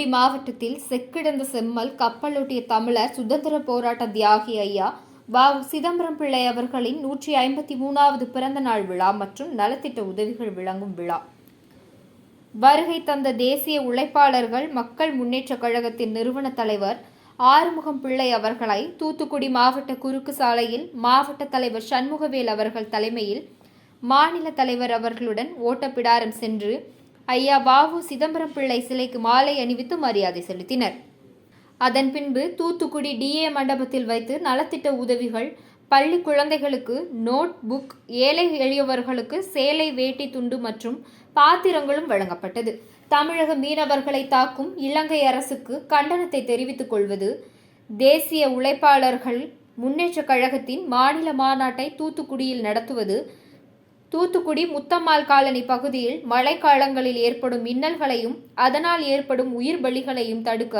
மாவட்டத்தில் செக்கிடந்த செம்மல் கப்பலோட்டிய தமிழர் சுதந்திர போராட்ட தியாகி ஐயா வ. சிதம்பரம் பிள்ளை அவர்களின் நூற்றி ஐம்பத்தி மூணாவது பிறந்த நாள் விழா மற்றும் நலத்திட்ட உதவிகள் விளங்கும் விழா. வருகை தந்த தேசிய உழைப்பாளர்கள் மக்கள் முன்னேற்றக் கழகத்தின் நிறுவன தலைவர் ஆறுமுகம் பிள்ளை அவர்களை தூத்துக்குடி மாவட்ட குறுக்கு சாலையில் மாவட்ட தலைவர் சண்முகவேல் அவர்கள் தலைமையில் மாநில தலைவர் அவர்களுடன் ஓட்டப்பிடாரம் சென்று ஐயா வாவு சிதம்பரம் பிள்ளை சிலைக்கு மாலை அணிவித்து மரியாதை செலுத்தினர். அதன் பின்பு தூத்துக்குடி டிஏ மண்டபத்தில் வைத்து நலத்திட்ட உதவிகள் பள்ளி குழந்தைகளுக்கு நோட் புக் ஏழை எளியவர்களுக்கு சேலை வேட்டி துண்டு மற்றும் பாத்திரங்களும் வழங்கப்பட்டது. தமிழக மீனவர்களை தாக்கும் இலங்கை அரசுக்கு கண்டனத்தை தெரிவித்துக் கொள்வது தேசிய உழைப்பாளர்கள் முன்னேற்றக் கழகத்தின் மாநில மாநாட்டை தூத்துக்குடியில் நடத்துவது தூத்துக்குடி முத்தம்மாள் காலனி பகுதியில் மழைக்காலங்களில் ஏற்படும் மின்னல்களையும் அதனால் ஏற்படும் உயிர் பலிகளையும் தடுக்க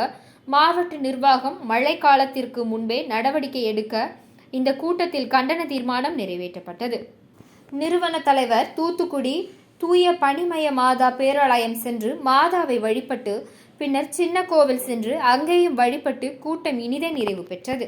மாவட்ட நிர்வாகம் மழை காலத்திற்கு முன்பே நடவடிக்கை எடுக்க இந்த கூட்டத்தில் கண்டன தீர்மானம் நிறைவேற்றப்பட்டது. நிறுவன தலைவர் தூத்துக்குடி தூய பனிமய மாதா பேராலயம் சென்று மாதாவை வழிபட்டு பின்னர் சின்ன கோவில் சென்று அங்கேயும் வழிபட்டு கூட்டம் இனிதே நிறைவு பெற்றது.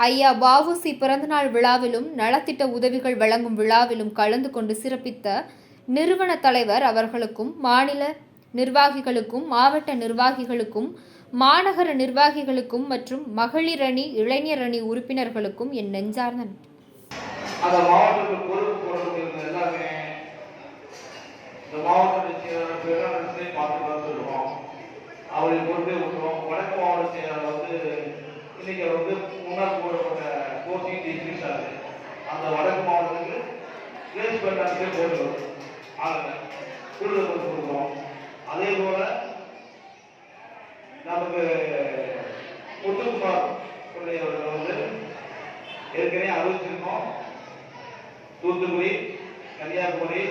ஐயா வாவுசி பிறந்தநாள் விழாவிலும் நலத்திட்ட உதவிகள் வழங்கும் விழாவிலும் கலந்து கொண்டு சிறப்பித்த நிறுவன தலைவர் அவர்களுக்கும் மாநில நிர்வாகிகளுக்கும் மாவட்ட நிர்வாகிகளுக்கும் மாநகர நிர்வாகிகளுக்கும் மற்றும் மகளிர் அணி இளைஞர் அணி உறுப்பினர்களுக்கும் என் நெஞ்சார்ந்த நன்றி. பொறுப்பு இன்னைக்கு வந்து முன்னாள் போடப்பட்ட போஸ்டிங் டிகிரிஸ் ஆகுது அந்த வடக்கு மாவட்டத்துக்கு பிளேஸ் பண்ணாலே வரும். ஆளுங்க. கூடுதல் கொடுத்து கொடுக்குறோம். அதே போல நமக்கு முத்துக்குமார் பிள்ளையவர்கள் வந்து ஏற்கனவே அறிவிச்சிருக்கோம். தூத்துக்குடி கன்னியாகுமரி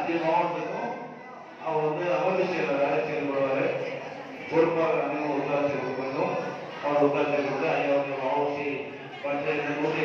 அஞ்சு மாவட்டத்துக்கும் அவர் வந்து அமைப்பு செயலராக செயல்படுவார் பொறுப்பாக அனைவரும் ஒத்தாசி கொடுக்கணும் அவர் ஒத்தாசி கொடுத்து ஐயாவுடைய மாவசி பஞ்சாயத்து நூற்றி